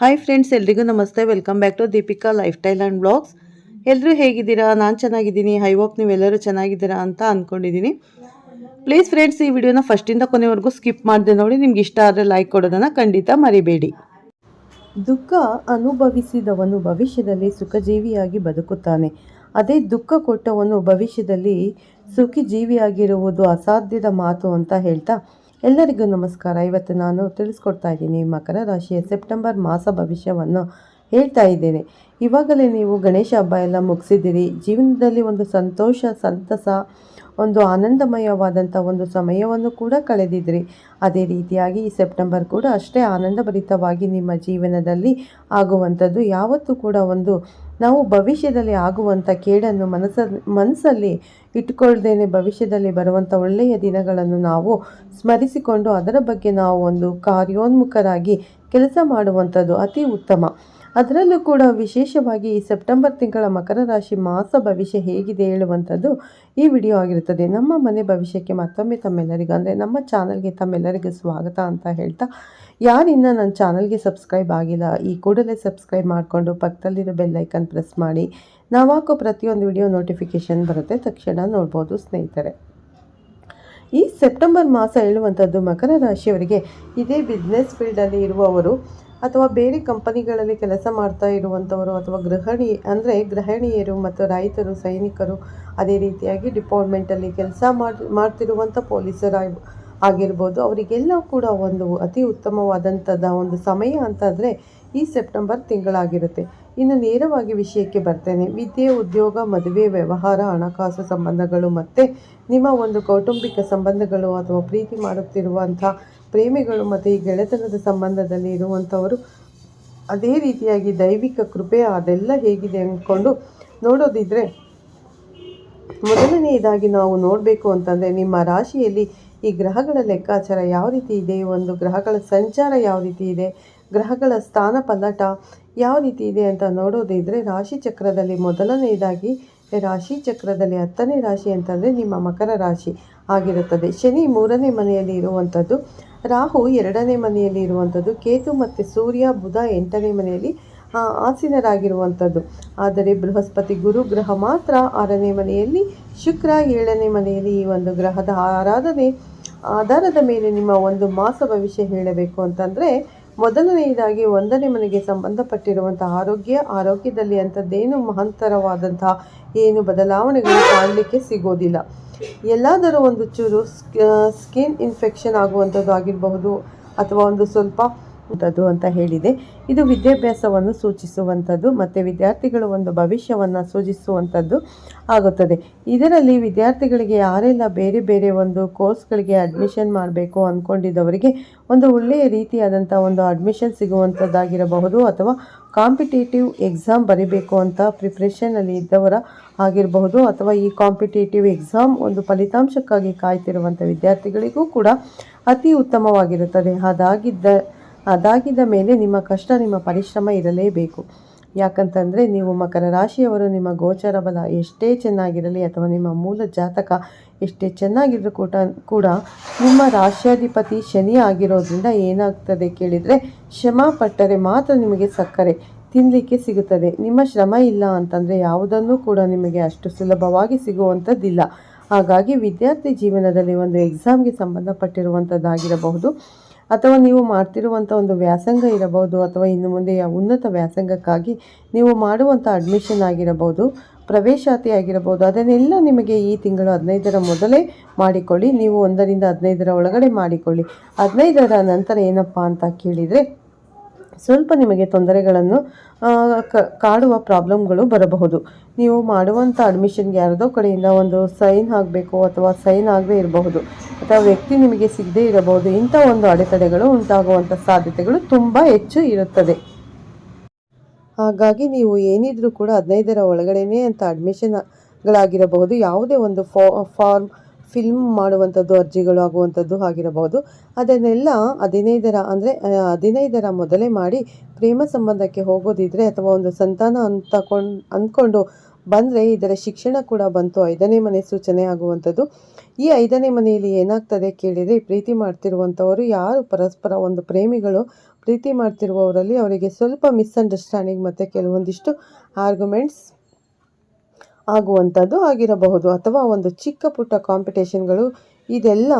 Hi friends ಎಲ್ರಿಗೂ ನಮಸ್ತೆ. Welcome back to Deepika lifestyle and blogs ಎಲ್ಲರೂ ಹೇಗಿದ್ದೀರಾ? ನಾನು ಚೆನ್ನಾಗಿದ್ದೀನಿ. ಐ ಹೋಪ್ ನೀವೆಲ್ಲರೂ ಚೆನ್ನಾಗಿದ್ದೀರಾ ಅಂತ ಅಂದ್ಕೊಂಡಿದ್ದೀನಿ ಪ್ಲೀಸ್ ಫ್ರೆಂಡ್ಸ್ ಈ ವಿಡಿಯೋನ ಫಸ್ಟಿಂದ ಕೊನೆವರೆಗೂ ಸ್ಕಿಪ್ ಮಾಡಿದೆ ನೋಡಿ. ನಿಮ್ಗೆ ಇಷ್ಟ ಆದರೆ ಲೈಕ್ ಕೊಡೋದನ್ನು ಖಂಡಿತ ಮರಿಬೇಡಿ. ದುಃಖ ಅನುಭವಿಸಿದವನು ಭವಿಷ್ಯದಲ್ಲಿ ಸುಖಜೀವಿಯಾಗಿ ಬದುಕುತ್ತಾನೆ. ಅದೇ ದುಃಖ ಕೊಟ್ಟವನು ಭವಿಷ್ಯದಲ್ಲಿ ಸುಖಿ ಜೀವಿಯಾಗಿರುವುದು ಅಸಾಧ್ಯದ ಮಾತು ಅಂತ ಹೇಳ್ತಾ ಎಲ್ಲರಿಗೂ ನಮಸ್ಕಾರ. ಇವತ್ತು ನಾನು ತಿಳಿಸ್ಕೊಡ್ತಾ ಇದ್ದೀನಿ ಮಕರ ರಾಶಿಯ ಸೆಪ್ಟೆಂಬರ್ ಮಾಸ ಭವಿಷ್ಯವನ್ನು ಹೇಳ್ತಾ ಇದ್ದೇನೆ. ಇವಾಗಲೇ ನೀವು ಗಣೇಶ ಹಬ್ಬ ಎಲ್ಲ ಮುಗಿಸಿದ್ದೀರಿ. ಜೀವನದಲ್ಲಿ ಒಂದು ಸಂತೋಷ, ಸಂತಸ, ಒಂದು ಆನಂದಮಯವಾದಂಥ ಒಂದು ಸಮಯವನ್ನು ಕೂಡ ಕಳೆದಿದ್ರಿ ಅದೇ ರೀತಿಯಾಗಿ ಈ ಸೆಪ್ಟೆಂಬರ್ ಕೂಡ ಅಷ್ಟೇ ಆನಂದಭರಿತವಾಗಿ ನಿಮ್ಮ ಜೀವನದಲ್ಲಿ ಆಗುವಂಥದ್ದು. ಯಾವತ್ತೂ ಕೂಡ ಒಂದು ನಾವು ಭವಿಷ್ಯದಲ್ಲಿ ಆಗುವಂಥ ಕೇಡನ್ನು ಮನಸ್ಸಲ್ಲಿ ಮನಸ್ಸಲ್ಲಿ ಇಟ್ಕೊಳ್ದೇನೆ ಭವಿಷ್ಯದಲ್ಲಿ ಬರುವಂಥ ಒಳ್ಳೆಯ ದಿನಗಳನ್ನು ನಾವು ಸ್ಮರಿಸಿಕೊಂಡು ಅದರ ಬಗ್ಗೆ ನಾವು ಒಂದು ಕಾರ್ಯೋನ್ಮುಖರಾಗಿ ಕೆಲಸ ಮಾಡುವಂಥದ್ದು ಅತಿ ಉತ್ತಮ. ಅದರಲ್ಲೂ ಕೂಡ ವಿಶೇಷವಾಗಿ ಈ ಸೆಪ್ಟೆಂಬರ್ ತಿಂಗಳ ಮಕರ ರಾಶಿ ಮಾಸ ಭವಿಷ್ಯ ಹೇಗಿದೆ ಹೇಳುವಂಥದ್ದು ಈ ವಿಡಿಯೋ ಆಗಿರುತ್ತದೆ. ನಮ್ಮ ಮನೆ ಭವಿಷ್ಯಕ್ಕೆ ಮತ್ತೊಮ್ಮೆ ತಮ್ಮೆಲ್ಲರಿಗೂ, ಅಂದರೆ ನಮ್ಮ ಚಾನಲ್ಗೆ ತಮ್ಮೆಲ್ಲರಿಗೂ ಸ್ವಾಗತ ಅಂತ ಹೇಳ್ತಾ, ಯಾರಿನ್ನ ನನ್ನ ಚಾನಲ್ಗೆ ಸಬ್ಸ್ಕ್ರೈಬ್ ಆಗಿಲ್ಲ, ಈ ಕೂಡಲೇ ಸಬ್ಸ್ಕ್ರೈಬ್ ಮಾಡಿಕೊಂಡು ಪಕ್ಕದಲ್ಲಿರೋ ಬೆಲ್ಲೈಕನ್ ಪ್ರೆಸ್ ಮಾಡಿ. ನಾವು ಹಾಕೋ ಪ್ರತಿಯೊಂದು ವಿಡಿಯೋ ನೋಟಿಫಿಕೇಷನ್ ಬರುತ್ತೆ, ತಕ್ಷಣ ನೋಡ್ಬೋದು ಸ್ನೇಹಿತರೆ. ಈ ಸೆಪ್ಟೆಂಬರ್ ಮಾಸ ಹೇಳುವಂಥದ್ದು ಮಕರ ರಾಶಿಯವರಿಗೆ ಇದೇ ಬಿಸ್ನೆಸ್ ಫೀಲ್ಡಲ್ಲಿ ಇರುವವರು ಅಥವಾ ಬೇರೆ ಕಂಪನಿಗಳಲ್ಲಿ ಕೆಲಸ ಮಾಡ್ತಾ ಇರುವಂಥವರು ಅಥವಾ ಗೃಹಿಣಿ ಅಂದರೆ ಗೃಹಿಣಿಯರು ಮತ್ತು ರೈತರು, ಸೈನಿಕರು ಅದೇ ರೀತಿಯಾಗಿ ಡಿಪಾರ್ಟ್ಮೆಂಟಲ್ಲಿ ಕೆಲಸ ಮಾಡಿ, ಮಾಡ್ತಿರುವಂಥ ಪೊಲೀಸರ ಆಗಿರ್ಬೋದು. ಅವರಿಗೆಲ್ಲ ಕೂಡ ಒಂದು ಅತಿ ಉತ್ತಮವಾದಂಥದ ಒಂದು ಸಮಯ ಅಂತಂದರೆ ಈ ಸೆಪ್ಟೆಂಬರ್ ತಿಂಗಳಾಗಿರುತ್ತೆ. ಇನ್ನು ನೇರವಾಗಿ ವಿಷಯಕ್ಕೆ ಬರ್ತೇನೆ. ವಿದ್ಯೆ, ಉದ್ಯೋಗ, ಮದುವೆ, ವ್ಯವಹಾರ, ಹಣಕಾಸು ಸಂಬಂಧಗಳು ಮತ್ತು ನಿಮ್ಮ ಒಂದು ಕೌಟುಂಬಿಕ ಸಂಬಂಧಗಳು ಅಥವಾ ಪ್ರೀತಿ ಮಾಡುತ್ತಿರುವಂಥ ಪ್ರೇಮಿಗಳು ಮತ್ತು ಈ ಗೆಳೆತನದ ಸಂಬಂಧದಲ್ಲಿ ಇರುವಂಥವರು ಅದೇ ರೀತಿಯಾಗಿ ದೈವಿಕ ಕೃಪೆ, ಅದೆಲ್ಲ ಹೇಗಿದೆ ಅಂದ್ಕೊಂಡು ನೋಡೋದಿದ್ರೆ ಮೊದಲನೆಯದಾಗಿ ನಾವು ನೋಡಬೇಕು ಅಂತಂದರೆ ನಿಮ್ಮ ರಾಶಿಯಲ್ಲಿ ಈ ಗ್ರಹಗಳ ಲೆಕ್ಕಾಚಾರ ಯಾವ ರೀತಿ ಇದೆ, ಒಂದು ಗ್ರಹಗಳ ಸಂಚಾರ ಯಾವ ರೀತಿ ಇದೆ, ಗ್ರಹಗಳ ಸ್ಥಾನ ಪಲ್ಲಟ ಯಾವ ರೀತಿ ಇದೆ ಅಂತ ನೋಡೋದಿದ್ರೆ ರಾಶಿ ಚಕ್ರದಲ್ಲಿ ಮೊದಲನೆಯದಾಗಿ ರಾಶಿ ಚಕ್ರದಲ್ಲಿ ಹತ್ತನೇ ರಾಶಿ ಅಂತಂದರೆ ನಿಮ್ಮ ಮಕರ ರಾಶಿ. ಆಗಿರುತ್ತದೆ. ಶನಿ ಮೂರನೇ ಮನೆಯಲ್ಲಿ ಇರುವಂಥದ್ದು, ರಾಹು ಎರಡನೇ ಮನೆಯಲ್ಲಿ ಇರುವಂಥದ್ದು, ಕೇತು ಮತ್ತು ಸೂರ್ಯ, ಬುಧ ಎಂಟನೇ ಮನೆಯಲ್ಲಿ ಆಸೀನರಾಗಿರುವಂಥದ್ದು. ಆದರೆ ಬೃಹಸ್ಪತಿ ಗುರು ಗ್ರಹ ಮಾತ್ರ ಆರನೇ ಮನೆಯಲ್ಲಿ, ಶುಕ್ರ ಏಳನೇ ಮನೆಯಲ್ಲಿ ಈ ಒಂದು ಗ್ರಹದ ಆರಾಧನೆ, ಆಧಾರದ ಮೇಲೆ ನಿಮ್ಮ ಒಂದು ಮಾಸ ಭವಿಷ್ಯ ಹೇಳಬೇಕು ಅಂತಂದರೆ, ಮೊದಲನೆಯದಾಗಿ ಒಂದನೇ ಮನೆಗೆ ಸಂಬಂಧಪಟ್ಟಿರುವಂಥ ಆರೋಗ್ಯ, ಆರೋಗ್ಯದಲ್ಲಿ ಅಂಥದ್ದೇನು ಮಹಂತರವಾದಂತಹ ಏನು ಬದಲಾವಣೆಗಳು ಕಾಣಲಿಕ್ಕೆ ಸಿಗೋದಿಲ್ಲ. ಎಲ್ಲಾದರೂ ಒಂದು ಚೂರು ಸ್ಕಿನ್ ಇನ್ಫೆಕ್ಷನ್ ಆಗುವಂಥದ್ದು ಆಗಿರಬಹುದು ಅಥವಾ ಒಂದು ಸ್ವಲ್ಪ ಅಂಥದ್ದು ಅಂತ ಹೇಳಿದೆ. ಇದು ವಿದ್ಯಾಭ್ಯಾಸವನ್ನು ಸೂಚಿಸುವಂಥದ್ದು, ಮತ್ತು ವಿದ್ಯಾರ್ಥಿಗಳು ಒಂದು ಭವಿಷ್ಯವನ್ನು ಸೂಚಿಸುವಂಥದ್ದು ಆಗುತ್ತದೆ. ಇದರಲ್ಲಿ ವಿದ್ಯಾರ್ಥಿಗಳಿಗೆ ಯಾರೆಲ್ಲ ಬೇರೆ ಬೇರೆ ಒಂದು ಕೋರ್ಸ್ಗಳಿಗೆ ಅಡ್ಮಿಷನ್ ಮಾಡಬೇಕು ಅಂದ್ಕೊಂಡಿದ್ದವರಿಗೆ ಒಂದು ಒಳ್ಳೆಯ ರೀತಿಯಾದಂಥ ಒಂದು ಅಡ್ಮಿಷನ್ ಸಿಗುವಂಥದ್ದಾಗಿರಬಹುದು ಅಥವಾ ಕಾಂಪಿಟೇಟಿವ್ ಎಕ್ಸಾಮ್ ಬರೀಬೇಕು ಅಂತ ಪ್ರಿಪ್ರೇಷನಲ್ಲಿ ಇದ್ದವರ ಆಗಿರಬಹುದು ಅಥವಾ ಈ ಕಾಂಪಿಟೇಟಿವ್ ಎಕ್ಸಾಮ್ ಒಂದು ಫಲಿತಾಂಶಕ್ಕಾಗಿ ಕಾಯ್ತಿರುವಂಥ ವಿದ್ಯಾರ್ಥಿಗಳಿಗೂ ಕೂಡ ಅತಿ ಉತ್ತಮವಾಗಿರುತ್ತದೆ. ಅದಾಗಿದ್ದ ಅದಾಗಿದ್ದ ಮೇಲೆ ನಿಮ್ಮ ಕಷ್ಟ, ನಿಮ್ಮ ಪರಿಶ್ರಮ ಇರಲೇಬೇಕು. ಯಾಕಂತಂದರೆ ನೀವು ಮಕರ ರಾಶಿಯವರು, ನಿಮ್ಮ ಗೋಚರ ಬಲ ಎಷ್ಟೇ ಚೆನ್ನಾಗಿರಲಿ ಅಥವಾ ನಿಮ್ಮ ಮೂಲ ಜಾತಕ ಎಷ್ಟೇ ಚೆನ್ನಾಗಿದ್ರೂ ಕೂಡ ಕೂಡ ನಿಮ್ಮ ರಾಶ್ಯಾಧಿಪತಿ ಶನಿ ಆಗಿರೋದ್ರಿಂದ ಏನಾಗ್ತದೆ ಕೇಳಿದರೆ ಶ್ರಮ ಪಟ್ಟರೆ ಮಾತ್ರ ನಿಮಗೆ ಸಕ್ಕರೆ ತಿನ್ನಲಿಕ್ಕೆ ಸಿಗುತ್ತದೆ. ನಿಮ್ಮ ಶ್ರಮ ಇಲ್ಲ ಅಂತಂದರೆ ಯಾವುದನ್ನು ಕೂಡ ನಿಮಗೆ ಅಷ್ಟು ಸುಲಭವಾಗಿ ಸಿಗುವಂಥದ್ದಿಲ್ಲ. ಹಾಗಾಗಿ ವಿದ್ಯಾರ್ಥಿ ಜೀವನದಲ್ಲಿ ಒಂದು ಎಕ್ಸಾಮ್ಗೆ ಸಂಬಂಧಪಟ್ಟಿರುವಂಥದ್ದಾಗಿರಬಹುದು. ಅಥವಾ ನೀವು ಮಾಡ್ತಿರುವಂಥ ಒಂದು ವ್ಯಾಸಂಗ ಇರಬಹುದು ಅಥವಾ ಇನ್ನು ಮುಂದೆ ಉನ್ನತ ವ್ಯಾಸಂಗಕ್ಕಾಗಿ ನೀವು ಮಾಡುವಂಥ ಅಡ್ಮಿಷನ್ ಆಗಿರಬಹುದು, ಪ್ರವೇಶಾತಿ ಆಗಿರಬಹುದು, ಅದನ್ನೆಲ್ಲ ನಿಮಗೆ ಈ ತಿಂಗಳು ಹದಿನೈದರ ಮೊದಲೇ ಮಾಡಿಕೊಳ್ಳಿ. ನೀವು ಒಂದರಿಂದ ಹದಿನೈದರ ಒಳಗಡೆ ಮಾಡಿಕೊಳ್ಳಿ. ಹದಿನೈದರ ನಂತರ ಏನಪ್ಪ ಅಂತ ಕೇಳಿದರೆ ಸ್ವಲ್ಪ ನಿಮಗೆ ತೊಂದರೆಗಳನ್ನು ಕಾಡುವ ಪ್ರಾಬ್ಲಮ್ಗಳು ಬರಬಹುದು. ನೀವು ಮಾಡುವಂಥ ಅಡ್ಮಿಷನ್ಗೆ ಯಾರದೋ ಕಡೆಯಿಂದ ಒಂದು ಸೈನ್ ಆಗಬೇಕು ಅಥವಾ ಸೈನ್ ಆಗದೆ ಇರಬಹುದು. ಅಥವಾ ವ್ಯಕ್ತಿ ನಿಮಗೆ ಸಿಗದೇ ಇರಬಹುದು. ಇಂಥ ಒಂದು ಅಡೆತಡೆಗಳು ಉಂಟಾಗುವಂಥ ಸಾಧ್ಯತೆಗಳು ತುಂಬ ಹೆಚ್ಚು ಇರುತ್ತದೆ. ಹಾಗಾಗಿ ನೀವು ಏನಿದ್ರೂ ಕೂಡ ಹದಿನೈದರ ಒಳಗಡೆನೇ ಅಂತ ಅಡ್ಮಿಷನ್ಗಳಾಗಿರಬಹುದು ಯಾವುದೇ ಒಂದು ಫಾರ್ಮ್ ಫಿಲ್ಮ್ ಮಾಡುವಂಥದ್ದು, ಅರ್ಜಿಗಳು ಆಗುವಂಥದ್ದು ಆಗಿರಬಹುದು. ಅದನ್ನೆಲ್ಲ ಹದಿನೈದರ ಅಂದರೆ ಹದಿನೈದರ ಮೊದಲೇ ಮಾಡಿ ಪ್ರೇಮ ಸಂಬಂಧಕ್ಕೆ ಹೋಗೋದಿದ್ರೆ ಅಥವಾ ಒಂದು ಸಂತಾನ ಅಂತ ಕೊಂಡು, ಅಂದ್ಕೊಂಡು ಬಂದರೆ ಇದರ ಶಿಕ್ಷಣ ಕೂಡ ಬಂತು. ಐದನೇ ಮನೆ ಸೂಚನೆ ಆಗುವಂಥದ್ದು. ಈ ಐದನೇ ಮನೆಯಲ್ಲಿ ಏನಾಗ್ತದೆ ಕೇಳಿದರೆ ಪ್ರೀತಿ ಮಾಡ್ತಿರುವಂಥವರು ಯಾರು ಪರಸ್ಪರ ಒಂದು ಪ್ರೇಮಿಗಳು ಪ್ರೀತಿ ಮಾಡ್ತಿರುವವರಲ್ಲಿ ಅವರಿಗೆ ಸ್ವಲ್ಪ ಮಿಸ್ಅಂಡರ್ಸ್ಟ್ಯಾಂಡಿಂಗ್ ಮತ್ತು ಕೆಲವೊಂದಿಷ್ಟು ಆರ್ಗ್ಯುಮೆಂಟ್ಸ್ ಆಗುವಂಥದ್ದು ಆಗಿರಬಹುದು. ಅಥವಾ ಒಂದು ಚಿಕ್ಕ ಪುಟ್ಟ ಕಾಂಪಿಟೇಷನ್ಗಳು ಇದೆಲ್ಲ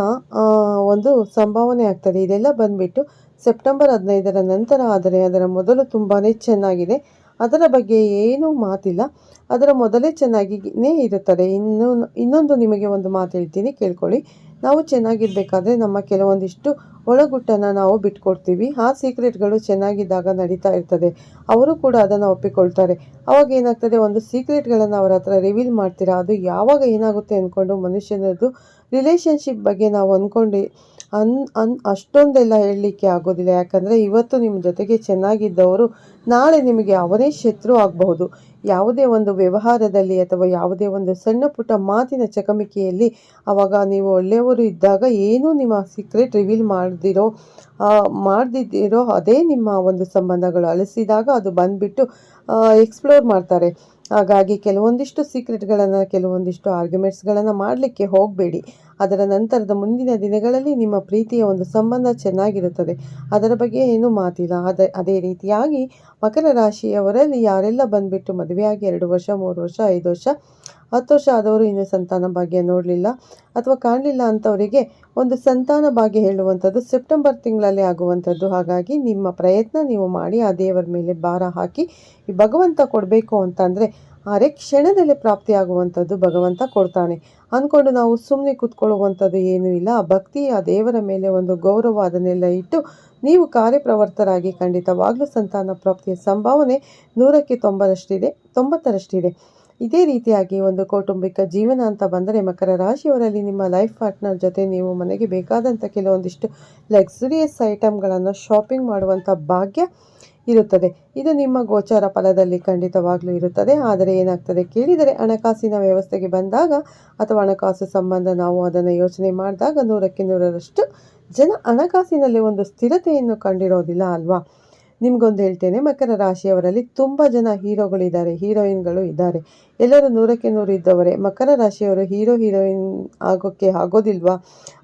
ಒಂದು ಸಂಭಾವನೆ ಆಗ್ತದೆ. ಇದೆಲ್ಲ ಬಂದ್ಬಿಟ್ಟು ಸೆಪ್ಟೆಂಬರ್ ಹದಿನೈದರ ನಂತರ ಆದರೆ ಅದರ ಮೊದಲು ತುಂಬಾ ಚೆನ್ನಾಗಿದೆ. ಅದರ ಬಗ್ಗೆ ಏನೂ ಮಾತಿಲ್ಲ. ಅದರ ಮೊದಲೇ ಚೆನ್ನಾಗಿನೇ ಇರುತ್ತದೆ. ಇನ್ನು, ಇನ್ನೊಂದು ನಿಮಗೆ ಒಂದು ಮಾತು ಹೇಳ್ತೀನಿ, ಕೇಳ್ಕೊಳ್ಳಿ. ನಾವು ಚೆನ್ನಾಗಿರ್ಬೇಕಾದ್ರೆ ನಮ್ಮ ಕೆಲವೊಂದಿಷ್ಟು ಒಳಗುಟ್ಟನ್ನು ನಾವು ಬಿಟ್ಕೊಡ್ತೀವಿ. ಆ ಸೀಕ್ರೆಟ್ಗಳು ಚೆನ್ನಾಗಿದ್ದಾಗ ನಡೀತಾ ಇರ್ತದೆ. ಅವರು ಕೂಡ ಅದನ್ನು ಒಪ್ಪಿಕೊಳ್ತಾರೆ. ಅವಾಗ ಏನಾಗ್ತದೆ? ಒಂದು ಸೀಕ್ರೆಟ್ಗಳನ್ನು ಅವರ ಹತ್ರ ರಿವೀಲ್ ಮಾಡ್ತೀರಾ? ಅದು ಯಾವಾಗ ಏನಾಗುತ್ತೆ ಅಂದ್ಕೊಂಡು ಮನುಷ್ಯನದ್ದು ರಿಲೇಷನ್ಶಿಪ್ ಬಗ್ಗೆ ನಾವು ಅಂದ್ಕೊಂಡು ಅನ್ ಅನ್ ಅಷ್ಟೊಂದೆಲ್ಲ ಹೇಳಲಿಕ್ಕೆ ಆಗೋದಿಲ್ಲ. ಯಾಕಂದರೆ ಇವತ್ತು ನಿಮ್ಮ ಜೊತೆಗೆ ಚೆನ್ನಾಗಿದ್ದವರು ನಾಳೆ ನಿಮಗೆ ಅವನೇ ಶತ್ರು ಆಗಬಹುದು. ಯಾವುದೇ ಒಂದು ವ್ಯವಹಾರದಲ್ಲಿ ಅಥವಾ ಯಾವುದೇ ಒಂದು ಸಣ್ಣ ಪುಟ್ಟ ಮಾತಿನ ಚಕಮಕಿಯಲ್ಲಿ ಆವಾಗ ನೀವು ಒಳ್ಳೆಯವರು ಇದ್ದಾಗ ಏನೂ ನಿಮ್ಮ ಸೀಕ್ರೆಟ್ ರಿವೀಲ್ ಮಾಡದಿರೋ ಮಾಡದಿದ್ದಿರೋ ಅದೇ ನಿಮ್ಮ ಒಂದು ಸಂಬಂಧಗಳು. ಅಳಿಸಿದಾಗ ಅದು ಬಂದುಬಿಟ್ಟು ಎಕ್ಸ್ಪ್ಲೋರ್ ಮಾಡ್ತಾರೆ. ಹಾಗಾಗಿ ಕೆಲವೊಂದಿಷ್ಟು ಸೀಕ್ರೆಟ್ಗಳನ್ನು ಕೆಲವೊಂದಿಷ್ಟು ಆರ್ಗ್ಯುಮೆಂಟ್ಸ್ಗಳನ್ನು ಮಾಡಲಿಕ್ಕೆ ಹೋಗಬೇಡಿ. ಅದರ ನಂತರದ ಮುಂದಿನ ದಿನಗಳಲ್ಲಿ ನಿಮ್ಮ ಪ್ರೀತಿಯ ಒಂದು ಸಂಬಂಧ ಚೆನ್ನಾಗಿರುತ್ತದೆ. ಅದರ ಬಗ್ಗೆ ಏನೂ ಮಾತಿಲ್ಲ. ಅದೇ ಅದೇ ರೀತಿಯಾಗಿ ಮಕರ ರಾಶಿಯವರಲ್ಲಿ ಯಾರೆಲ್ಲ ಬಂದುಬಿಟ್ಟು ಮದುವೆಯಾಗಿ ಎರಡು ವರ್ಷ, ಮೂರು ವರ್ಷ, ಐದು ವರ್ಷ, ಹತ್ತು ವರ್ಷ ಆದವರು ಇನ್ನೂ ಸಂತಾನ ಭಾಗ್ಯ ನೋಡಲಿಲ್ಲ ಅಥವಾ ಕಾಣಲಿಲ್ಲ ಅಂಥವರಿಗೆ ಒಂದು ಸಂತಾನ ಭಾಗ್ಯ ಹೇಳುವಂಥದ್ದು ಸೆಪ್ಟೆಂಬರ್ ತಿಂಗಳಲ್ಲಿ ಆಗುವಂಥದ್ದು. ಹಾಗಾಗಿ ನಿಮ್ಮ ಪ್ರಯತ್ನ ನೀವು ಮಾಡಿ ಆ ದೇವರ ಮೇಲೆ ಭಾರ ಹಾಕಿ ಈ ಭಗವಂತ ಕೊಡಬೇಕು ಅಂತಂದರೆ ಅರೆ ಕ್ಷಣದಲ್ಲಿ ಪ್ರಾಪ್ತಿಯಾಗುವಂಥದ್ದು ಭಗವಂತ ಕೊಡ್ತಾನೆ. ಅಂದ್ಕೊಂಡು ನಾವು ಸುಮ್ಮನೆ ಕೂತ್ಕೊಳ್ಳುವಂಥದ್ದು ಏನೂ ಇಲ್ಲ. ಆ ಭಕ್ತಿ, ಆ ದೇವರ ಮೇಲೆ ಒಂದು ಗೌರವ ಅದನ್ನೆಲ್ಲ ಇಟ್ಟು ನೀವು ಕಾರ್ಯಪ್ರವರ್ತರಾಗಿ ಖಂಡಿತವಾಗ್ಲೂ ಸಂತಾನ ಪ್ರಾಪ್ತಿಯ ಸಂಭಾವನೆ ನೂರಕ್ಕೆ ತೊಂಬರಷ್ಟಿದೆ ತೊಂಬತ್ತರಷ್ಟಿದೆ. ಇದೇ ರೀತಿಯಾಗಿ ಒಂದು ಕೌಟುಂಬಿಕ ಜೀವನ ಅಂತ ಬಂದರೆ ಮಕರ ರಾಶಿಯವರಲ್ಲಿ ನಿಮ್ಮ ಲೈಫ್ ಪಾರ್ಟ್ನರ್ ಜೊತೆ ನೀವು ಮನೆಗೆ ಬೇಕಾದಂಥ ಕೆಲವೊಂದಿಷ್ಟು ಲಕ್ಸುರಿಯಸ್ ಐಟಮ್ಗಳನ್ನು ಶಾಪಿಂಗ್ ಮಾಡುವಂಥ ಭಾಗ್ಯ ಇರುತ್ತದೆ. ಇದು ನಿಮ್ಮ ಗೋಚಾರ ಫಲದಲ್ಲಿ ಖಂಡಿತವಾಗ್ಲೂ ಇರುತ್ತದೆ. ಆದರೆ ಏನಾಗ್ತದೆ ಕೇಳಿದರೆ ಹಣಕಾಸಿನ ವ್ಯವಸ್ಥೆಗೆ ಬಂದಾಗ ಅಥವಾ ಹಣಕಾಸು ಸಂಬಂಧ ನಾವು ಅದನ್ನು ಯೋಚನೆ ಮಾಡಿದಾಗ ನೂರಕ್ಕೆ ನೂರರಷ್ಟು ಜನ ಹಣಕಾಸಿನಲ್ಲಿ ಒಂದು ಸ್ಥಿರತೆಯನ್ನು ಕಂಡಿರೋದಿಲ್ಲ ಅಲ್ವಾ? ನಿಮ್ಗೊಂದು ಹೇಳ್ತೇನೆ, ಮಕರ ರಾಶಿಯವರಲ್ಲಿ ತುಂಬ ಜನ ಹೀರೋಗಳಿದ್ದಾರೆ, ಹೀರೋಯಿನ್ಗಳು ಇದ್ದಾರೆ. ಎಲ್ಲರೂ ನೂರಕ್ಕೆ ನೂರು ಇದ್ದವರೇ. ಮಕರ ರಾಶಿಯವರು ಹೀರೋ, ಹೀರೋಯಿನ್ ಆಗೋಕ್ಕೆ ಆಗೋದಿಲ್ವಾ?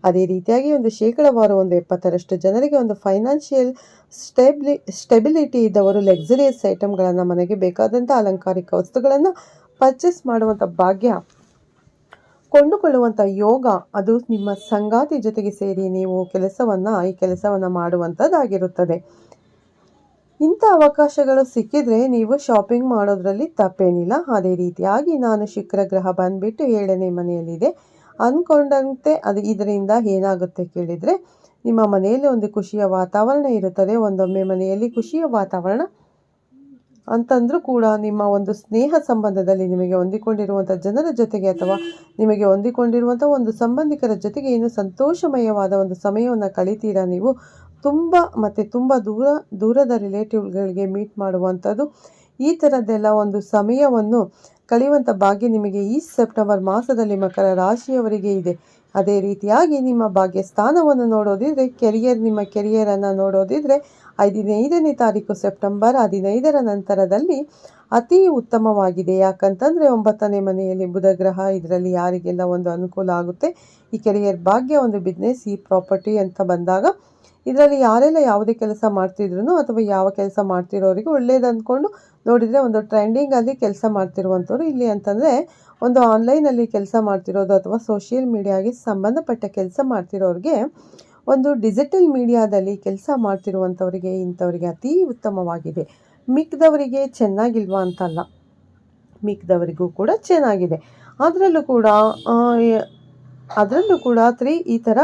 ಅದೇ ರೀತಿಯಾಗಿ ಒಂದು ಶೇಕಡವಾರು ಒಂದು ಎಪ್ಪತ್ತರಷ್ಟು ಜನರಿಗೆ ಒಂದು ಫೈನಾನ್ಷಿಯಲ್ ಸ್ಟೆಬ್ಲಿ, ಸ್ಟೆಬಿಲಿಟಿ ಇದ್ದವರು, ಲಕ್ಸುರಿಯಸ್ ಐಟಮ್ಗಳನ್ನು ಮನೆಗೆ ಬೇಕಾದಂಥ ಅಲಂಕಾರಿಕ ವಸ್ತುಗಳನ್ನು ಪರ್ಚೇಸ್ ಮಾಡುವಂಥ ಭಾಗ್ಯ ಕೊಂಡುಕೊಳ್ಳುವಂಥ ಯೋಗ, ಅದು ನಿಮ್ಮ ಸಂಗಾತಿ ಜೊತೆಗೆ ಸೇರಿ ನೀವು ಕೆಲಸವನ್ನು, ಈ ಕೆಲಸವನ್ನು ಮಾಡುವಂಥದ್ದಾಗಿರುತ್ತದೆ. ಇಂಥ ಅವಕಾಶಗಳು ಸಿಕ್ಕಿದ್ರೆ ನೀವು ಶಾಪಿಂಗ್ ಮಾಡೋದ್ರಲ್ಲಿ ತಪ್ಪೇನಿಲ್ಲ. ಅದೇ ರೀತಿಯಾಗಿ ನಾನು ಶುಕ್ರ ಗ್ರಹ ಬಂದುಬಿಟ್ಟು ಏಳನೇ ಮನೆಯಲ್ಲಿದೆ. ಅಂದ್ಕೊಂಡಂತೆ ಅದು ಇದರಿಂದ ಏನಾಗುತ್ತೆ ಕೇಳಿದರೆ, ನಿಮ್ಮ ಮನೆಯಲ್ಲಿ ಒಂದು ಖುಷಿಯ ವಾತಾವರಣ ಇರುತ್ತದೆ. ಒಂದೊಮ್ಮೆ ಮನೆಯಲ್ಲಿ ಖುಷಿಯ ವಾತಾವರಣ ಅಂತಂದರೂ ಕೂಡ ನಿಮ್ಮ ಒಂದು ಸ್ನೇಹ ಸಂಬಂಧದಲ್ಲಿ ನಿಮಗೆ ಹೊಂದಿಕೊಂಡಿರುವಂಥ ಜನರ ಜೊತೆಗೆ ಅಥವಾ ನಿಮಗೆ ಹೊಂದಿಕೊಂಡಿರುವಂಥ ಒಂದು ಸಂಬಂಧಿಕರ ಜೊತೆಗೆ ಏನು ಸಂತೋಷಮಯವಾದ ಒಂದು ಸಮಯವನ್ನು ಕಳಿತೀರಾ ನೀವು? ತುಂಬ ಮತ್ತು ತುಂಬ ದೂರ, ದೂರದ ರಿಲೇಟಿವ್ಗಳಿಗೆ ಮೀಟ್ ಮಾಡುವಂಥದ್ದು ಈ ಥರದ್ದೆಲ್ಲ ಒಂದು ಸಮಯವನ್ನು ಕಳೆಯುವಂಥ ಭಾಗ್ಯ ನಿಮಗೆ ಈ ಸೆಪ್ಟೆಂಬರ್ ಮಾಸದಲ್ಲಿ ಮಕರ ರಾಶಿಯವರಿಗೆ ಇದೆ. ಅದೇ ರೀತಿಯಾಗಿ ನಿಮ್ಮ ಭಾಗ್ಯ ಸ್ಥಾನವನ್ನು ನೋಡೋದಿದ್ರೆ ಕೆರಿಯರ್ ನಿಮ್ಮ ಕೆರಿಯರನ್ನು ನೋಡೋದಿದ್ರೆ, ಹದಿನೈದನೇ ತಾರೀಕು ಸೆಪ್ಟೆಂಬರ್ ಹದಿನೈದರ ನಂತರದಲ್ಲಿ ಅತಿ ಉತ್ತಮವಾಗಿದೆ. ಯಾಕಂತಂದರೆ ಒಂಬತ್ತನೇ ಮನೆಯಲ್ಲಿ ಬುಧ ಗ್ರಹ, ಇದರಲ್ಲಿ ಯಾರಿಗೆಲ್ಲ ಒಂದು ಅನುಕೂಲ ಆಗುತ್ತೆ, ಈ ಕೆರಿಯರ್ ಭಾಗ್ಯ ಒಂದು ಬಿಸ್ನೆಸ್ ಈ ಪ್ರಾಪರ್ಟಿ ಅಂತ ಬಂದಾಗ ಇದರಲ್ಲಿ ಯಾರೆಲ್ಲ ಯಾವುದೇ ಕೆಲಸ ಮಾಡ್ತಿದ್ರು ಅಥವಾ ಯಾವ ಕೆಲಸ ಮಾಡ್ತಿರೋರಿಗೆ ಒಳ್ಳೇದು ಅಂದ್ಕೊಂಡು ನೋಡಿದರೆ ಒಂದು ಟ್ರೆಂಡಿಂಗಲ್ಲಿ ಕೆಲಸ ಮಾಡ್ತಿರುವಂಥವ್ರು ಇಲ್ಲಿ ಅಂತಂದರೆ ಒಂದು ಆನ್ಲೈನಲ್ಲಿ ಕೆಲಸ ಮಾಡ್ತಿರೋದು ಅಥವಾ ಸೋಷಿಯಲ್ ಮೀಡಿಯಾಗೆ ಸಂಬಂಧಪಟ್ಟ ಕೆಲಸ ಮಾಡ್ತಿರೋರಿಗೆ ಒಂದು ಡಿಜಿಟಲ್ ಮೀಡಿಯಾದಲ್ಲಿ ಕೆಲಸ ಮಾಡ್ತಿರುವಂಥವರಿಗೆ ಇಂಥವರಿಗೆ ಅತೀ ಉತ್ತಮವಾಗಿದೆ. ಮಿಕ್ಕದವರಿಗೆ ಚೆನ್ನಾಗಿಲ್ವಾ ಅಂತಲ್ಲ. ಮಿಕ್ಕದವರಿಗೂ ಕೂಡ ಚೆನ್ನಾಗಿದೆ. ಅದರಲ್ಲೂ ಕೂಡ ಅದರಲ್ಲೂ ಕೂಡ ತ್ರೀ ಈ ಥರ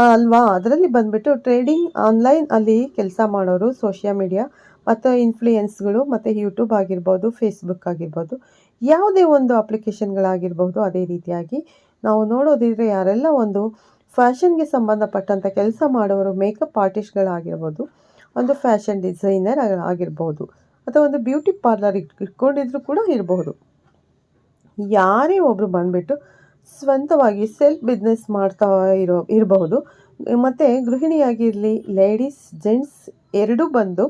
ಅಲ್ವಾ? ಅದರಲ್ಲಿ ಬಂದುಬಿಟ್ಟು ಟ್ರೇಡಿಂಗ್ ಆನ್ಲೈನ್ ಅಲ್ಲಿ ಕೆಲಸ ಮಾಡೋರು ಸೋಷಿಯಲ್ ಮೀಡಿಯಾ ಮತ್ತು ಇನ್ಫ್ಲೂಯೆನ್ಸ್ಗಳು ಮತ್ತು ಯೂಟ್ಯೂಬ್ ಆಗಿರ್ಬೋದು ಫೇಸ್ಬುಕ್ ಆಗಿರ್ಬೋದು, ಯಾವುದೇ ಒಂದು ಅಪ್ಲಿಕೇಶನ್ಗಳಾಗಿರ್ಬೋದು ಅದೇ ರೀತಿಯಾಗಿ ನಾವು ನೋಡೋದಿದ್ರೆ ಯಾರೆಲ್ಲ ಒಂದು ಫ್ಯಾಷನ್ಗೆ ಸಂಬಂಧಪಟ್ಟಂಥ ಕೆಲಸ ಮಾಡೋರು ಮೇಕಪ್ ಆರ್ಟಿಸ್ಟ್ಗಳಾಗಿರ್ಬೋದು ಒಂದು ಫ್ಯಾಷನ್ ಡಿಸೈನರ್ ಆಗಿರ್ಬೋದು, ಅಥವಾ ಒಂದು ಬ್ಯೂಟಿ ಪಾರ್ಲರ್ ಇಟ್ಕೊಂಡಿದ್ರು ಕೂಡ ಇರಬಹುದು ಯಾರೇ ಒಬ್ಬರು ಬಂದುಬಿಟ್ಟು ಸ್ವಂತವಾಗಿ ಸೆಲ್ಫ್ ಬಿಸ್ನೆಸ್ ಮಾಡ್ತಾ ಇರೋ, ಇರಬಹುದು. ಮತ್ತು ಗೃಹಿಣಿಯಾಗಿರಲಿ ಲೇಡೀಸ್ ಜೆಂಟ್ಸ್ ಎರಡೂ ಬಂದು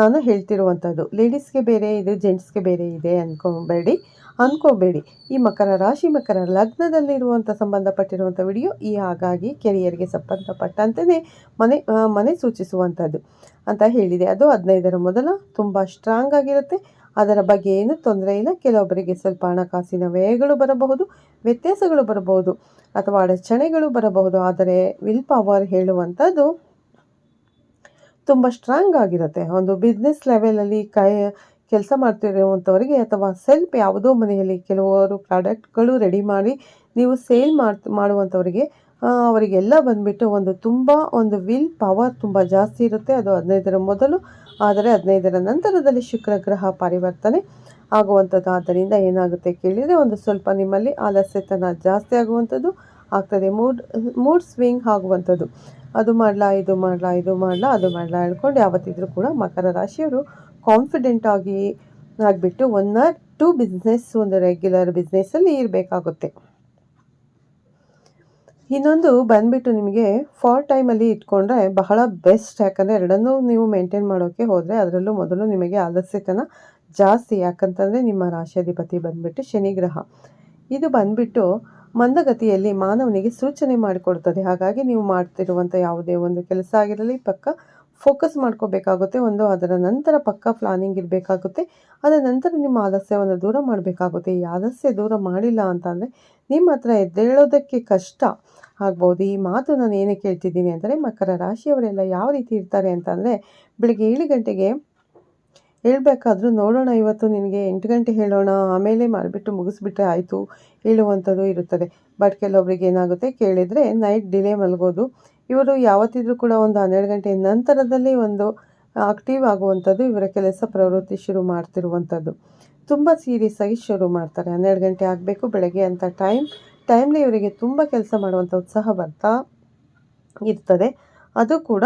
ನಾನು ಹೇಳ್ತಿರುವಂಥದ್ದು ಲೇಡೀಸ್ಗೆ ಬೇರೆ ಇದೆ ಜೆಂಟ್ಸ್ಗೆ ಬೇರೆ ಇದೆ ಅಂದ್ಕೊಬೇಡಿ ಅಂದ್ಕೋಬೇಡಿ ಈ ಮಕರ ರಾಶಿ, ಮಕರ ಲಗ್ನದಲ್ಲಿರುವಂಥ ಸಂಬಂಧಪಟ್ಟಿರುವಂಥ ವಿಡಿಯೋ ಈ ಹಾಗಾಗಿ ಕೆರಿಯರ್ಗೆ ಸಂಬಂಧಪಟ್ಟಂತೆಯೇ ಮನೆ ಮನೆ ಸೂಚಿಸುವಂಥದ್ದು ಅಂತ ಹೇಳಿದೆ. ಅದು ಹದಿನೈದರ ಮೊದಲ, ತುಂಬ ಸ್ಟ್ರಾಂಗ್ ಆಗಿರುತ್ತೆ. ಅದರ ಬಗ್ಗೆ ಏನು ತೊಂದರೆ ಇಲ್ಲ. ಕೆಲವೊಬ್ಬರಿಗೆ ಸ್ವಲ್ಪ ಹಣಕಾಸಿನ ವ್ಯಯಗಳು ಬರಬಹುದು, ವ್ಯತ್ಯಾಸಗಳು ಬರಬಹುದು ಅಥವಾ ಅಡಚಣೆಗಳು ಬರಬಹುದು. ಆದರೆ ವಿಲ್ ಪವರ್ ಹೇಳುವಂಥದ್ದು ತುಂಬ ಸ್ಟ್ರಾಂಗ್ ಆಗಿರುತ್ತೆ. ಒಂದು ಬಿಸ್ನೆಸ್ ಲೆವೆಲಲ್ಲಿ ಕೈ ಕೆಲಸ ಮಾಡ್ತಿರುವಂಥವರಿಗೆ ಅಥವಾ ಸೆಲ್ಫ್ ಯಾವುದೋ ಮನೆಯಲ್ಲಿ ಕೆಲವರು ಪ್ರಾಡಕ್ಟ್ಗಳು ರೆಡಿ ಮಾಡಿ ನೀವು ಸೇಲ್ ಮಾಡ್ತ ಮಾಡುವಂಥವರಿಗೆ ಅವರಿಗೆಲ್ಲ ಬಂದುಬಿಟ್ಟು ಒಂದು ತುಂಬ ಒಂದು ವಿಲ್ ಪವರ್ ತುಂಬ ಜಾಸ್ತಿ ಇರುತ್ತೆ. ಅದು ಹದಿನೈದರ ಮೊದಲು ಆದರೆ ಹದಿನೈದರ ನಂತರದಲ್ಲಿ ಶುಕ್ರ ಗ್ರಹ ಪರಿವರ್ತನೆ ಆಗುವಂಥದ್ದು ಆದ್ದರಿಂದ ಏನಾಗುತ್ತೆ ಕೇಳಿದರೆ ಒಂದು ಸ್ವಲ್ಪ ನಿಮ್ಮಲ್ಲಿ ಆಲಸ್ಯತನ ಜಾಸ್ತಿ ಆಗುವಂಥದ್ದು ಆಗ್ತದೆ. ಮೂಡ್ ಮೂಡ್ ಸ್ವಿಂಗ್ ಆಗುವಂಥದ್ದು. ಅದು ಮಾಡಲಾ, ಇದು ಮಾಡಲಾ ಇದು ಮಾಡಲಾ, ಅದು ಮಾಡಲಾ ಹೇಳ್ಕೊಂಡು ಯಾವತ್ತಿದ್ರೂ ಕೂಡ ಮಕರ ರಾಶಿಯವರು ಕಾನ್ಫಿಡೆಂಟ್ ಆಗಿ, ಆಗಿಬಿಟ್ಟು ಒನ್ ಆರ್ ಟೂ ಬಿಸ್ನೆಸ್ ಒಂದು ರೆಗ್ಯುಲರ್ ಬಿಸ್ನೆಸ್ಸಲ್ಲಿ ಇರಬೇಕಾಗುತ್ತೆ. ಇನ್ನೊಂದು ಬಂದ್ಬಿಟ್ಟು ನಿಮಗೆ ಫಾರ್ ಟೈಮಲ್ಲಿ ಇಟ್ಕೊಂಡ್ರೆ ಬಹಳ ಬೆಸ್ಟ್ ಯಾಕಂದರೆ ಎರಡನ್ನೂ ನೀವು ಮೇಂಟೈನ್ ಮಾಡೋಕ್ಕೆ ಹೋದರೆ ಅದರಲ್ಲೂ ಮೊದಲು ನಿಮಗೆ ಆಲಸ್ಯತನ ಜಾಸ್ತಿ. ಯಾಕಂತಂದರೆ ನಿಮ್ಮ ರಾಶಿಯಾಧಿಪತಿ ಬಂದ್ಬಿಟ್ಟು ಶನಿಗ್ರಹ ಇದು ಬಂದ್ಬಿಟ್ಟು ಮಂದಗತಿಯಲ್ಲಿ ಮಾನವನಿಗೆ ಸೂಚನೆ ಮಾಡಿಕೊಡ್ತದೆ. ಹಾಗಾಗಿ ನೀವು ಮಾಡ್ತಿರುವಂಥ ಯಾವುದೇ ಒಂದು ಕೆಲಸ ಆಗಿರಲಿ, ಪಕ್ಕ ಫೋಕಸ್ ಮಾಡ್ಕೋಬೇಕಾಗುತ್ತೆ. ಒಂದು ಅದರ ನಂತರ ಪಕ್ಕ ಪ್ಲಾನಿಂಗ್ ಇರಬೇಕಾಗುತ್ತೆ. ಅದರ ನಂತರ ನಿಮ್ಮ ಆಲಸ್ಯವನ್ನು ದೂರ ಮಾಡಬೇಕಾಗುತ್ತೆ. ಈ ಆಲಸ್ಯ ದೂರ ಮಾಡಿಲ್ಲ ಅಂತಂದರೆ ನಿಮ್ಮ ಹತ್ರ ಎದ್ದೇಳೋದಕ್ಕೆ ಕಷ್ಟ ಆಗ್ಬೋದು. ಈ ಮಾತು ನಾನು ಏನಕ್ಕೆ ಹೇಳ್ತಿದ್ದೀನಿ ಅಂದರೆ ಮಕರ ರಾಶಿಯವರೆಲ್ಲ ಯಾವ ರೀತಿ ಇರ್ತಾರೆ ಅಂತಂದರೆ ಬೆಳಿಗ್ಗೆ ಏಳು ಗಂಟೆಗೆ ಹೇಳಬೇಕಾದ್ರೂ ನೋಡೋಣ ಇವತ್ತು ನಿನಗೆ ಎಂಟು ಗಂಟೆ ಹೇಳೋಣ. ಆಮೇಲೆ ಮಾಡಿಬಿಟ್ಟು ಮುಗಿಸ್ಬಿಟ್ರೆ ಆಯಿತು. ಹೇಳುವಂಥದ್ದು ಇರುತ್ತದೆ. ಬಟ್ ಕೆಲವೊಬ್ರಿಗೆ ಏನಾಗುತ್ತೆ? ಕೇಳಿದರೆ ನೈಟ್ ಡಿಲೇ ಮಲಗೋದು. ಇವರು ಯಾವತ್ತಿದ್ರೂ ಕೂಡ ಒಂದು ಹನ್ನೆರಡು ಗಂಟೆ ನಂತರದಲ್ಲಿ ಒಂದು ಆಕ್ಟಿವ್ ಆಗುವಂಥದ್ದು, ಇವರ ಕೆಲಸ ಪ್ರವೃತ್ತಿ ಶುರು ಮಾಡ್ತಿರುವಂಥದ್ದು. ತುಂಬ ಸೀರಿಯಸ್ ಆಗಿ ಶುರು ಮಾಡ್ತಾರೆ. ಹನ್ನೆರಡು ಗಂಟೆ ಆಗಬೇಕು, ಬೆಳಗ್ಗೆ ಅಂತ ಟೈಮ್ ಟೈಮ್ಲಿ ಇವರಿಗೆ ತುಂಬ ಕೆಲಸ ಮಾಡುವಂಥ ಉತ್ಸಾಹ ಬರ್ತಾ ಇರ್ತದೆ. ಅದು ಕೂಡ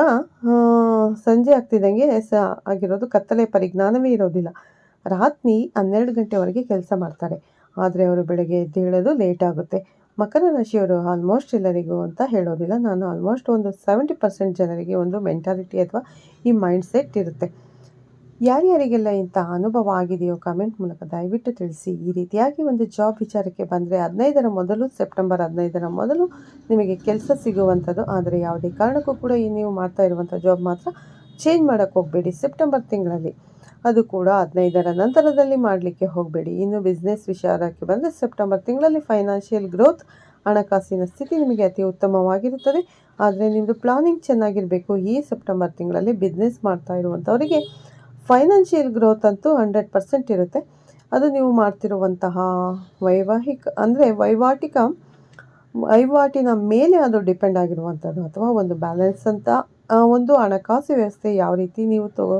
ಸಂಜೆ ಆಗ್ತಿದ್ದಂಗೆ ಸ, ಆಗಿರೋದು ಕತ್ತಲೆ ಪರಿಜ್ಞಾನವೇ ಇರೋದಿಲ್ಲ. ರಾತ್ರಿ ಹನ್ನೆರಡು ಗಂಟೆವರೆಗೆ ಕೆಲಸ ಮಾಡ್ತಾರೆ. ಆದರೆ ಅವರು ಬೆಳಗ್ಗೆ ಎದ್ದೇಳೋದು ಲೇಟ್ ಆಗುತ್ತೆ. ಮಕರ ರಾಶಿಯವರು ಆಲ್ಮೋಸ್ಟ್ ಎಲ್ಲರಿಗೂ ಅಂತ ಹೇಳೋದಿಲ್ಲ. ನಾನು ಆಲ್ಮೋಸ್ಟ್ ಒಂದು ಸೆವೆಂಟಿ ಪರ್ಸೆಂಟ್ ಜನರಿಗೆ ಒಂದು ಮೆಂಟಾಲಿಟಿ ಅಥವಾ ಈ ಮೈಂಡ್ ಸೆಟ್ ಇರುತ್ತೆ. ಯಾರ್ಯಾರಿಗೆಲ್ಲ ಇಂಥ ಅನುಭವ ಆಗಿದೆಯೋ ಕಮೆಂಟ್ ಮೂಲಕ ದಯವಿಟ್ಟು ತಿಳಿಸಿ. ಈ ರೀತಿಯಾಗಿ ಒಂದು ಜಾಬ್ ವಿಚಾರಕ್ಕೆ ಬಂದರೆ ಹದಿನೈದರ ಮೊದಲು ಸೆಪ್ಟೆಂಬರ್ ಹದಿನೈದರ ಮೊದಲು ನಿಮಗೆ ಕೆಲಸ ಸಿಗುವಂಥದ್ದು. ಆದರೆ ಯಾವುದೇ ಕಾರಣಕ್ಕೂ ಕೂಡ ಈ ನೀವು ಮಾಡ್ತಾ ಇರುವಂಥ ಜಾಬ್ ಮಾತ್ರ ಚೇಂಜ್ ಮಾಡೋಕ್ಕೆ ಹೋಗಬೇಡಿ. ಸೆಪ್ಟೆಂಬರ್ ತಿಂಗಳಲ್ಲಿ ಅದು ಕೂಡ ಹದಿನೈದರ ನಂತರದಲ್ಲಿ ಮಾಡಲಿಕ್ಕೆ ಹೋಗಬೇಡಿ. ಇನ್ನು ಬಿಸ್ನೆಸ್ ವಿಚಾರಕ್ಕೆ ಬಂದರೆ ಸೆಪ್ಟೆಂಬರ್ ತಿಂಗಳಲ್ಲಿ ಫೈನಾನ್ಷಿಯಲ್ ಗ್ರೋತ್ ಹಣಕಾಸಿನ ಸ್ಥಿತಿ ನಿಮಗೆ ಅತಿ ಉತ್ತಮವಾಗಿರುತ್ತದೆ. ಆದರೆ ನಿಮ್ಮದು ಪ್ಲಾನಿಂಗ್ ಚೆನ್ನಾಗಿರಬೇಕು. ಈ ಸೆಪ್ಟೆಂಬರ್ ತಿಂಗಳಲ್ಲಿ ಬಿಸ್ನೆಸ್ ಮಾಡ್ತಾ ಇರುವಂಥವರಿಗೆ ಫೈನಾನ್ಷಿಯಲ್ ಗ್ರೋತ್ ಅಂತೂ ಹಂಡ್ರೆಡ್ ಪರ್ಸೆಂಟ್ ಇರುತ್ತೆ. ಅದು ನೀವು ಮಾಡ್ತಿರುವಂತಹ ವೈವಾಹಿಕ ಅಂದರೆ ವೈವಾಟಿಕ ವಹಿವಾಟಿನ ಮೇಲೆ ಅದು ಡಿಪೆಂಡ್ ಆಗಿರುವಂಥದ್ದು ಅಥವಾ ಒಂದು ಬ್ಯಾಲೆನ್ಸ್ ಅಂತ ಒಂದು ಹಣಕಾಸು ವ್ಯವಸ್ಥೆ ಯಾವ ರೀತಿ ನೀವು ತಗೋ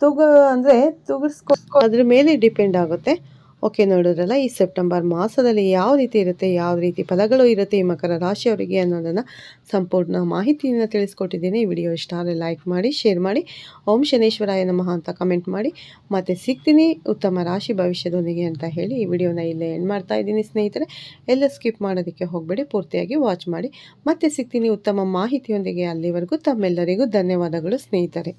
ತುಗ ಅಂದರೆ ತುಗಿಸ್ಕೊ ಅದ್ರ ಮೇಲೆ ಡಿಪೆಂಡ್ ಆಗುತ್ತೆ. ಓಕೆ ನೋಡಿದ್ರಲ್ಲ, ಈ ಸೆಪ್ಟೆಂಬರ್ ಮಾಸದಲ್ಲಿ ಯಾವ ರೀತಿ ಇರುತ್ತೆ, ಯಾವ ರೀತಿ ಫಲಗಳು ಇರುತ್ತೆ ಈ ಮಕರ ರಾಶಿಯವರಿಗೆ ಅನ್ನೋದನ್ನು ಸಂಪೂರ್ಣ ಮಾಹಿತಿಯನ್ನು ತಿಳಿಸ್ಕೊಟ್ಟಿದ್ದೀನಿ. ಈ ವಿಡಿಯೋ ಇಷ್ಟ ಆದರೆ ಲೈಕ್ ಮಾಡಿ ಶೇರ್ ಮಾಡಿ. ಓಂ ಶನೇಶ್ವರಾಯ ನಮಃ ಅಂತ ಕಮೆಂಟ್ ಮಾಡಿ. ಮತ್ತು ಸಿಗ್ತೀನಿ ಉತ್ತಮ ರಾಶಿ ಭವಿಷ್ಯದೊಂದಿಗೆ ಅಂತ ಹೇಳಿ ಈ ವಿಡಿಯೋನ ಇಲ್ಲೇ ಎಂಡ್ ಮಾಡ್ತಾ ಇದ್ದೀನಿ ಸ್ನೇಹಿತರೆ. ಎಲ್ಲ ಸ್ಕಿಪ್ ಮಾಡೋದಕ್ಕೆ ಹೋಗಬೇಡಿ, ಪೂರ್ತಿಯಾಗಿ ವಾಚ್ ಮಾಡಿ. ಮತ್ತೆ ಸಿಗ್ತೀನಿ ಉತ್ತಮ ಮಾಹಿತಿಯೊಂದಿಗೆ ಅಲ್ಲಿವರೆಗೂ ತಮ್ಮೆಲ್ಲರಿಗೂ ಧನ್ಯವಾದಗಳು ಸ್ನೇಹಿತರೆ.